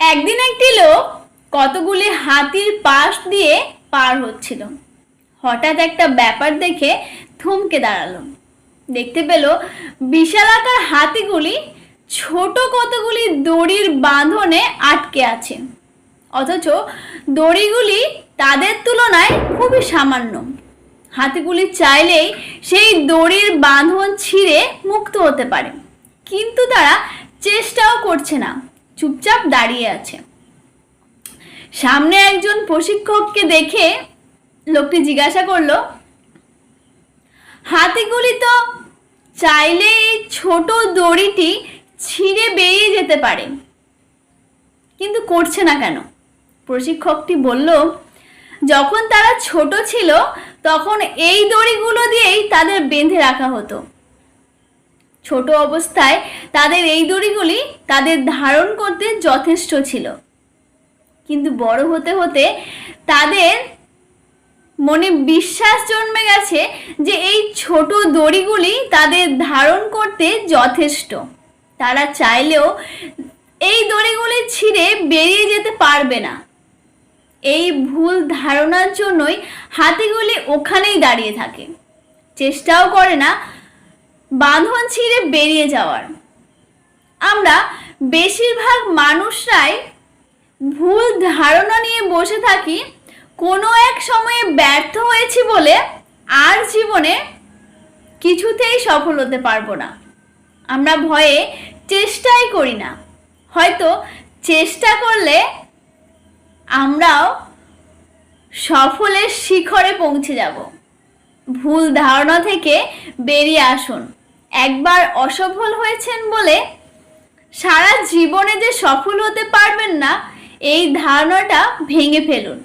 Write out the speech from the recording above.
একদিন একটি লোক কতগুলি হাতির পাশ দিয়ে পার হচ্ছিল। হঠাৎ একটা ব্যাপার দেখে থমকে দাঁড়াল। দেখতে পেল বিশালাকার হাতিগুলি ছোট কতগুলি দড়ির বাঁধনে আটকে আছে। অথচ দড়িগুলি তাদের তুলনায় খুবই সামান্য। হাতিগুলি চাইলেই সেই দড়ির বাঁধন ছিঁড়ে মুক্ত হতে পারে। কিন্তু তারা চেষ্টাও করছে না। চুপচাপ দাঁড়িয়ে আছে। সামনে একজন প্রশিক্ষককে দেখে লোকটি জিজ্ঞাসা করল হাতিগুলি তো চাইলে এই ছোট দড়িটি ছিঁড়ে বেরিয়ে যেতে পারে, কিন্তু করছে না কেন? প্রশিক্ষকটি বলল, যখন তারা ছোট ছিল, তখন এই দড়িগুলো দিয়েই তাদের বেঁধে রাখা হতো। ছোট অবস্থায় তাদের এই দড়িগুলি তাদের ধারণ করতে যথেষ্ট ছিল। কিন্তু বড় হতে হতে তাদের মনে বিশ্বাস জন্মে গেছে যে এই ছোট দড়িগুলি তাদের ধারণ করতে যথেষ্ট। তারা চাইলেও এই দড়িগুলি ছিঁড়ে বেরিয়ে যেতে পারবে না। এই ভুল ধারণার জন্যই হাতিগুলি ওখানেই দাঁড়িয়ে থাকে। চেষ্টাও করে না বাঁধন ছিঁড়ে বেরিয়ে যাওয়ার। আমরা বেশিরভাগ মানুষরাই ভুল ধারণা নিয়ে বসে থাকি, কোনো এক সময়ে ব্যর্থ হয়েছি বলে আর জীবনে কিছুতেই সফল হতে পারব না। আমরা ভয়ে চেষ্টাই করি না। হয়তো চেষ্টা করলে আমরাও সফলের শিখরে পৌঁছে যাব। ভুল ধারণা থেকে বেরিয়ে আসুন। একবার অসফল হয়েছেন বলে সারা জীবনে যে সফল হতে পারবেন না, এই ধারণাটা ভেঙে ফেলুন।